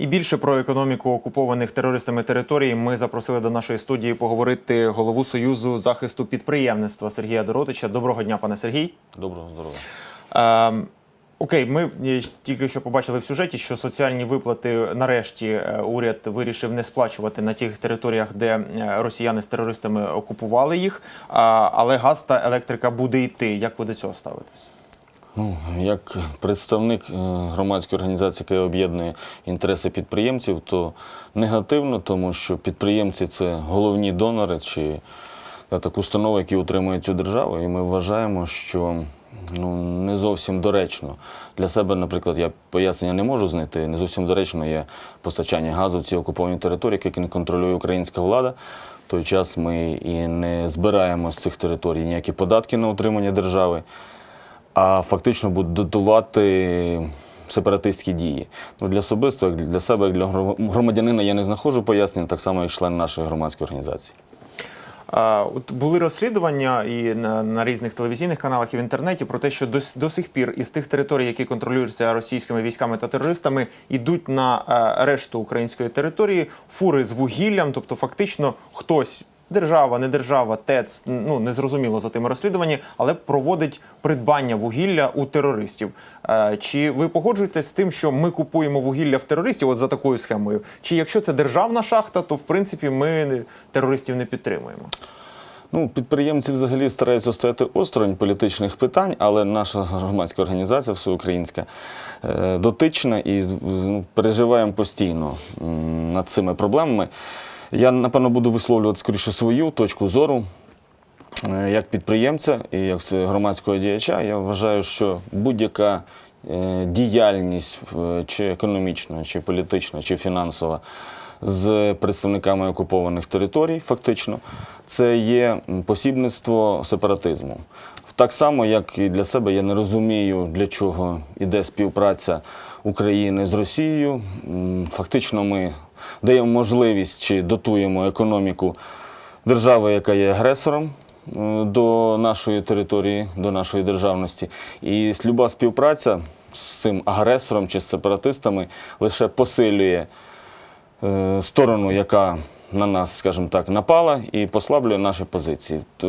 І більше про економіку окупованих терористами територій ми запросили до нашої студії поговорити голову Союзу захисту підприємництва Сергія Доротича. Доброго дня, пане Сергій. Доброго здоров'я. Ем, Окей, ми е, тільки що побачили в сюжеті, що соціальні виплати нарешті е, уряд вирішив не сплачувати на тих територіях, де е, росіяни з терористами окупували їх. Але газ та електрика буде йти. Як ви до цього ставитесь? Ну, як представник е, громадської організації, яка об'єднує інтереси підприємців, то негативно, тому що підприємці це головні донори чи е, так, установи, які утримують цю державу. І ми вважаємо, що ну, не зовсім доречно. Для себе, наприклад, я пояснення не можу знайти. Не зовсім доречно є постачання газу в ці окуповані території, які не контролює українська влада. В той час ми і не збираємо з цих територій ніякі податки на утримання держави а фактично будуть дотувати сепаратистські дії. Ну, для особисто, як для себе, як для гром- громадянина я не знаходжу пояснень, так само, як член нашої громадської організації. От були розслідування і на, на різних телевізійних каналах і в інтернеті про те, що до, до сих пір із тих територій, які контролюються російськими військами та терористами, йдуть на е, решту української території фури з вугіллям, тобто фактично хтось. Держава, не держава, ТЕЦ, ну незрозуміло за тими розслідуваннями, але проводить придбання вугілля у терористів. Е, Чи ви погоджуєтесь з тим, що ми купуємо вугілля в терористів, от за такою схемою? Чи якщо це державна шахта, то в принципі ми терористів не підтримуємо? Ну, підприємці взагалі стараються стояти осторонь політичних питань, але наша громадська організація всеукраїнська е, дотична і ну, переживаємо постійно над цими проблемами. Я, напевно, буду висловлювати скоріше свою точку зору. Е, Як підприємця і як громадського діяча, я вважаю, що будь-яка е, діяльність чи економічна, чи політична, чи фінансова з представниками окупованих територій, фактично, це є посібництво сепаратизму. Так само, як і для себе, я не розумію, для чого йде співпраця України з Росією. Фактично, ми даємо можливість чи дотуємо економіку держави, яка є агресором е, до нашої території, до нашої державності. І люба співпраця з цим агресором чи з сепаратистами лише посилює е, сторону, яка на нас, скажімо так, напала і послаблює наші позиції. То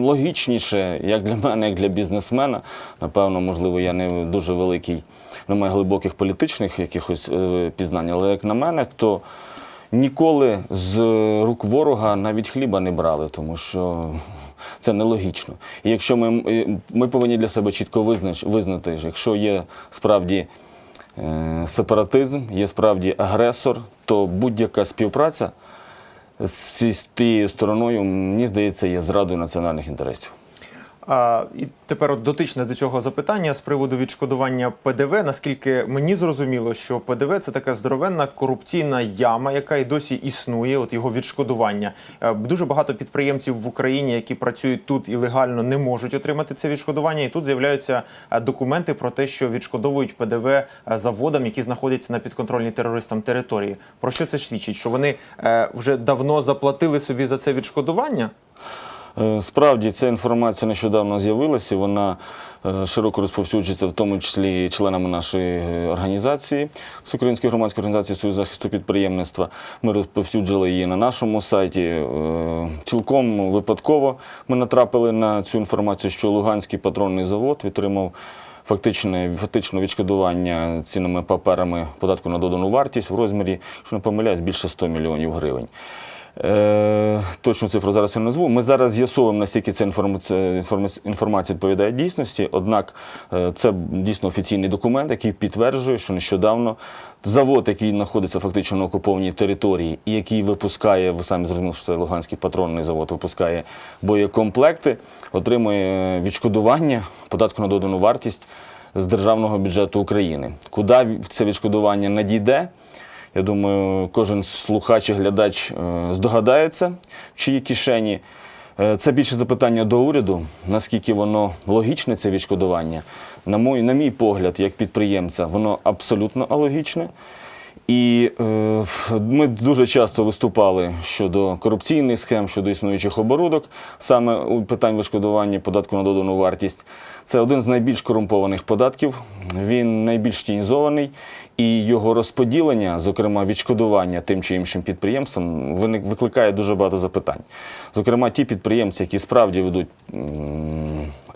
логічніше, як для мене, як для бізнесмена, напевно, можливо, я не дуже великий, не маю глибоких політичних якихось е, пізнань, але як на мене, то ніколи з рук ворога навіть хліба не брали, тому що це нелогічно. І якщо ми, ми повинні для себе чітко визнач, визнати, що якщо є справді е, сепаратизм, є справді агресор, то будь-яка співпраця з цією стороною, мені здається, є зрадою національних інтересів. А, і тепер от дотичне до цього запитання з приводу відшкодування ПДВ. Наскільки мені зрозуміло, що ПДВ це така здоровенна корупційна яма, яка і досі існує. От його відшкодування. Е, Дуже багато підприємців в Україні, які працюють тут і легально не можуть отримати це відшкодування. І тут з'являються е, документи про те, що відшкодовують ПДВ е, заводам, які знаходяться на підконтрольній терористам території. Про що це свідчить? Що вони вже давно заплатили собі за це відшкодування? Е, Справді ця інформація нещодавно з'явилася, вона е, широко розповсюджується, в тому числі членами нашої е, організації, Всеукраїнської громадської організації Союз захисту підприємництва. Ми розповсюджили її на нашому сайті. Цілком випадково ми натрапили на цю інформацію, що Луганський патронний завод відтримав фактичне, фактично відшкодування цінними паперами податку на додану вартість в розмірі, якщо не помиляюсь, більше 100 мільйонів гривень. Е, точну цифру зараз я назву. Ми зараз з'ясовуємо, наскільки ця інформація, інформац- інформація відповідає дійсності. Однак е, це дійсно офіційний документ, який підтверджує, що нещодавно завод, який знаходиться фактично на окупованій території, і який випускає, ви самі зрозуміли, що це Луганський патронний завод, випускає боєкомплекти, отримує відшкодування податку на додану вартість з державного бюджету України. Куди це відшкодування надійде? Я думаю, кожен слухач і глядач е, здогадається, в чиї кишені. Е, Це більше запитання до уряду, наскільки воно логічне, це відшкодування. На мій, на мій погляд, як підприємця, воно абсолютно алогічне. І е, ми дуже часто виступали щодо корупційних схем, щодо існуючих оборудок, саме у питань відшкодування податку на додану вартість. Це один з найбільш корумпованих податків. Він найбільш тінізований, і його розподілення, зокрема відшкодування тим чи іншим підприємствам, викликає дуже багато запитань. Зокрема, ті підприємці, які справді ведуть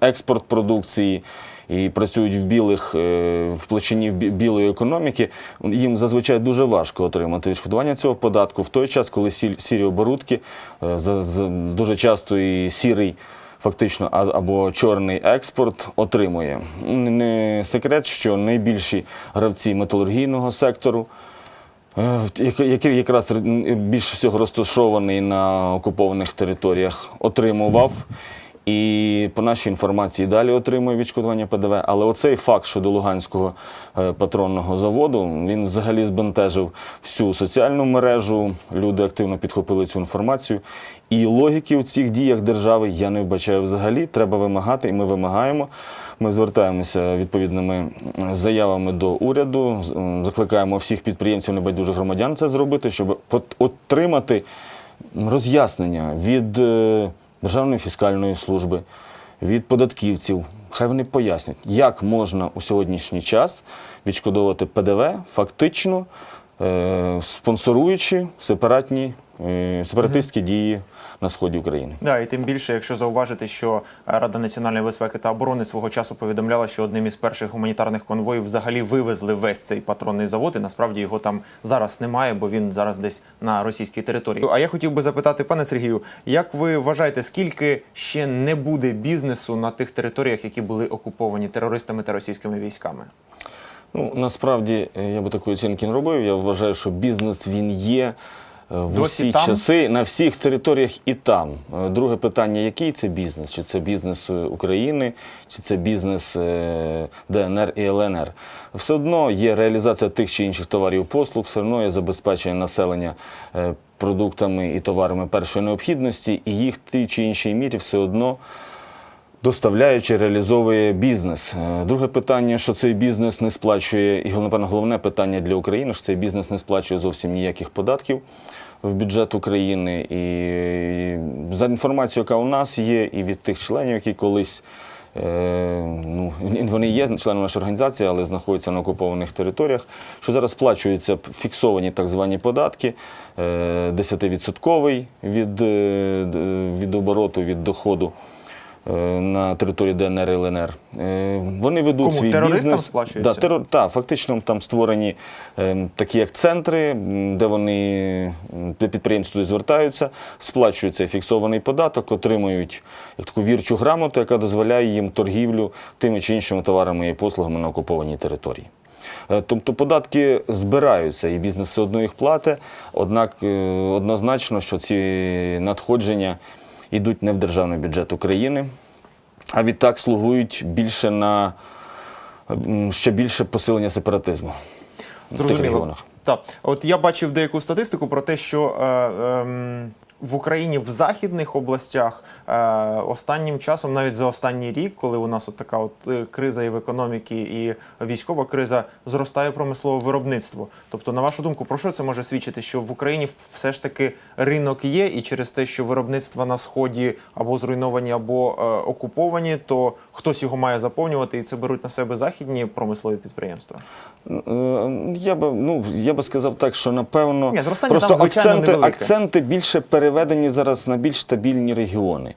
експорт продукції і працюють в білих е, в площині білої економіки, їм зазвичай дуже важко отримати відшкодування цього податку в той час, коли сірі оборудки е, дуже часто і сірий. Фактично, або чорний експорт отримує. Не секрет, що найбільші гравці металургійного сектору, е, який якраз р- більш всього розташований на окупованих територіях, отримував. І по нашій інформації далі отримує відшкодування ПДВ. Але оцей факт щодо Луганського е, патронного заводу він взагалі збентежив всю соціальну мережу. Люди активно підхопили цю інформацію. І логіки у цих діях держави я не вбачаю взагалі. Треба вимагати, і ми вимагаємо. Ми звертаємося відповідними заявами до уряду, закликаємо всіх підприємців небайдужих громадян це зробити, щоб отримати роз'яснення від е, Державної фіскальної служби, від податківців. Хай вони пояснять, як можна у сьогоднішній час відшкодовувати ПДВ фактично е, спонсоруючи сепаратні е, сепаратистські дії на сході України. Да, і тим більше, якщо зауважити, що Рада національної безпеки та оборони свого часу повідомляла, що одним із перших гуманітарних конвоїв взагалі вивезли весь цей патронний завод, і насправді його там зараз немає, бо він зараз десь на російській території. А я хотів би запитати, пане Сергію, як ви вважаєте, скільки ще не буде бізнесу на тих територіях, які були окуповані терористами та російськими військами? Ну, насправді е, я би такої оцінки не робив. Я вважаю, що бізнес він є. Е, В усі там? часи на всіх територіях і там. Е, Друге питання: який це бізнес? Чи це бізнес е, України, чи це бізнес ДНР і ЛНР? Все одно є реалізація тих чи інших товарів послуг, все одно є забезпечення населення продуктами і товарами першої необхідності, і їх в тій чи іншій мірі все одно доставляючи, реалізовує бізнес. Е, Друге питання, що цей бізнес не сплачує, і напевно головне питання для України, що цей бізнес не сплачує зовсім ніяких податків в бюджет України. І за інформацією, яка у нас є, і від тих членів, які колись. е, Ну, вони є членами нашої організації, але знаходяться на окупованих територіях. Що зараз сплачуються фіксовані так звані податки, е, 10% від, е, від обороту, від доходу на території ДНР і ЛНР. Е, Вони ведуть Кому? свій Терористам бізнес. сплачується? Да, терор, та, фактично там створені е, такі як центри, де вони де підприємці туди звертаються, сплачують цей фіксований податок, отримують таку вірчу грамоту, яка дозволяє їм торгівлю тими чи іншими товарами і послугами на окупованій території. Е, Тобто податки збираються, і бізнес все одно їх платить, однак е, однозначно, що ці надходження йдуть не в державний бюджет України, а відтак слугують більше на ще більше посилення сепаратизму в тих регіонах. Так, от я бачив деяку статистику про те, що е, ем, в Україні в західних областях е, останнім часом, навіть за останній рік, коли у нас от така от е, криза і в економіці, і військова криза, зростає промислове виробництво. Тобто, на вашу думку, про що це може свідчити? Що в Україні все ж таки ринок є, і через те, що виробництва на сході або зруйновані, або е, окуповані, то хтось його має заповнювати, і це беруть на себе західні промислові підприємства. Е, Я би, ну, я би сказав так, що напевно Ні, зростання просто там, звичайно, акценти, невелике. акценти більше переведені зараз на більш стабільні регіони.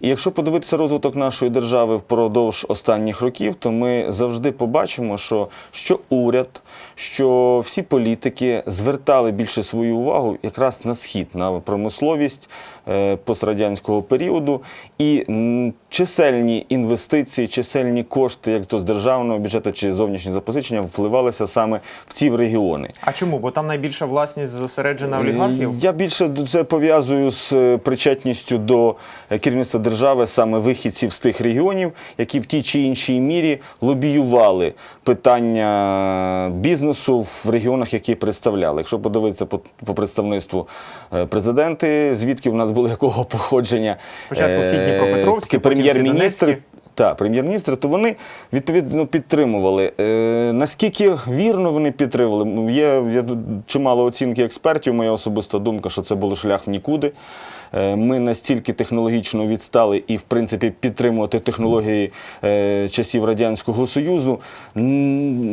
І якщо подивитися розвиток нашої держави впродовж останніх років, то ми завжди побачимо, що, що уряд, що всі політики звертали більше свою увагу якраз на схід, на промисловість пострадянського періоду і чисельні інвестиції, чисельні кошти, як то з державного бюджету чи зовнішні запозичення, впливалися саме в ці регіони. А чому? Бо там найбільша власність зосереджена олігархів? Я більше це пов'язую з е, причетністю до е, керівництва держави саме вихідців з тих регіонів, які в тій чи іншій мірі лобіювали питання бізнесу в регіонах, які представляли. Якщо подивитися по, по представництву е, президенти, звідки в нас були якого походження Спочатку всі е, Дніпропетровські, прем'єр-міністри. Донецькі. Так, прем'єр-міністри, то вони відповідно підтримували. Е, наскільки вірно вони підтримували? Є, є чимало оцінки експертів. Моя особиста думка, що це був шлях в нікуди. Е, Ми настільки технологічно відстали і, в принципі, підтримувати технології е, часів Радянського Союзу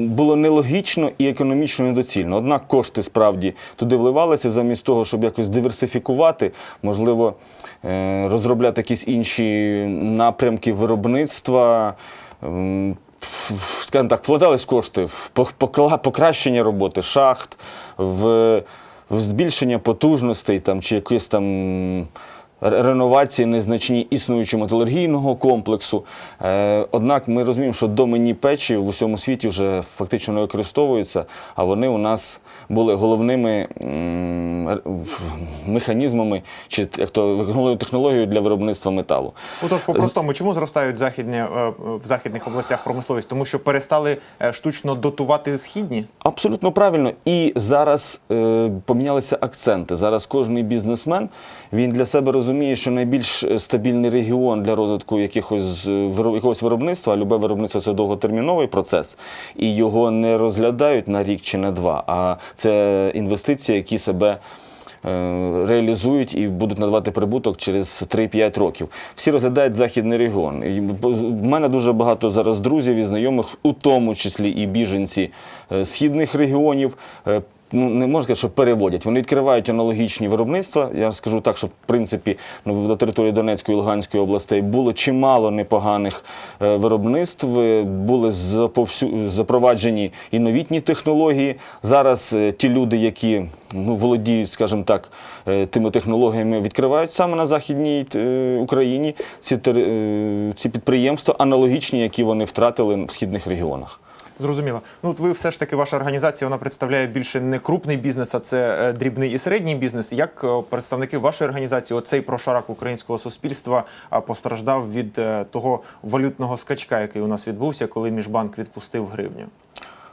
було нелогічно і економічно недоцільно. Однак кошти справді туди вливалися замість того, щоб якось диверсифікувати, можливо, е, розробляти якісь інші напрямки виробництва. Скажімо так, вкладались кошти в пок- покращення роботи шахт, в збільшення потужностей там, чи якісь там реновації незначні існуючого металургійного комплексу. Е, однак ми розуміємо, що доменні печі в усьому світі вже фактично не використовуються, а вони у нас були головними механізмами чи як то головною технологією для виробництва металу. Отож, по-простому, чому зростають західні, е, в західних областях промисловість? Тому що перестали е, штучно дотувати східні? Абсолютно правильно. І зараз е, помінялися акценти. Зараз кожний бізнесмен він для себе розуміє, що найбільш е, стабільний регіон для розвитку якихось, е, якогось виробництва, а любе виробництво це довготерміновий процес, і його не розглядають на рік чи на два. А це інвестиції, які себе. е, Реалізують і будуть надавати прибуток через 3-5 років. Всі розглядають західний регіон. В мене дуже багато зараз друзів і знайомих, у тому числі і біженці східних регіонів. Ну, не можна сказати, що переводять. Вони відкривають аналогічні виробництва. Я скажу так, що в принципі ну, на території Донецької і Луганської областей було чимало непоганих е, виробництв, е, були заповсю- запроваджені і новітні технології. Зараз е, ті люди, які ну, володіють, скажімо так, е, тими технологіями, відкривають саме на Західній е, Україні ці, е, ці підприємства, аналогічні, які вони втратили в східних регіонах. Зрозуміло. Ну, от ви все ж таки, ваша організація вона представляє більше не крупний бізнес, а це е, дрібний і середній бізнес. Як е, представники вашої організації, оцей прошарок українського суспільства постраждав від е, того валютного скачка, який у нас відбувся, коли міжбанк відпустив гривню?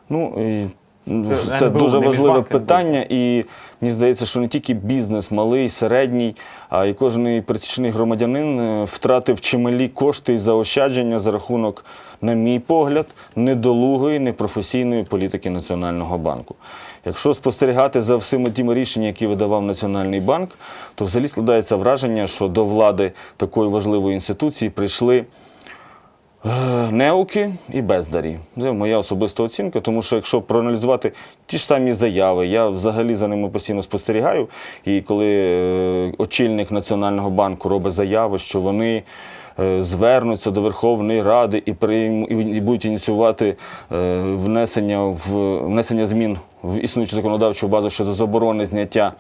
Ну, ну, Це це дуже важливе питання, і мені здається, що не тільки бізнес малий, середній, а й кожен пересічний громадянин е, втратив чималі кошти і заощадження за рахунок, на мій погляд, недолугої, непрофесійної політики Національного банку. Якщо спостерігати за всіма тими рішеннями, які видавав Національний банк, то взагалі складається враження, що до влади такої важливої інституції прийшли. Е, Неуки і бездарі. Це моя особиста оцінка, тому що якщо проаналізувати ті ж самі заяви, я взагалі за ними постійно спостерігаю. І коли е, очільник Національного банку робить заяви, що вони е, звернуться до Верховної Ради і, прийму, і будуть ініціювати внесення, в, внесення змін в існуючу законодавчу базу щодо заборони зняття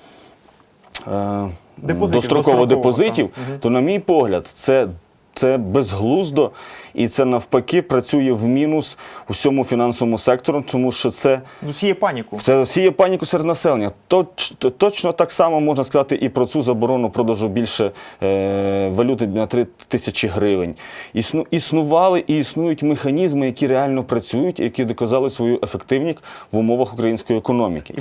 Депозитів, достроково достроково, депозитів, так. то, на мій погляд, це, це безглуздо і це навпаки працює в мінус усьому фінансовому сектору, тому що це. З усієї паніку. Це сіє паніку серед населення. Точ, то- точно так само можна сказати і про цю заборону продажу більше е, валюти на 3 тисячі гривень. Існу, існували і існують механізми, які реально працюють, які доказали свою ефективність в умовах української економіки.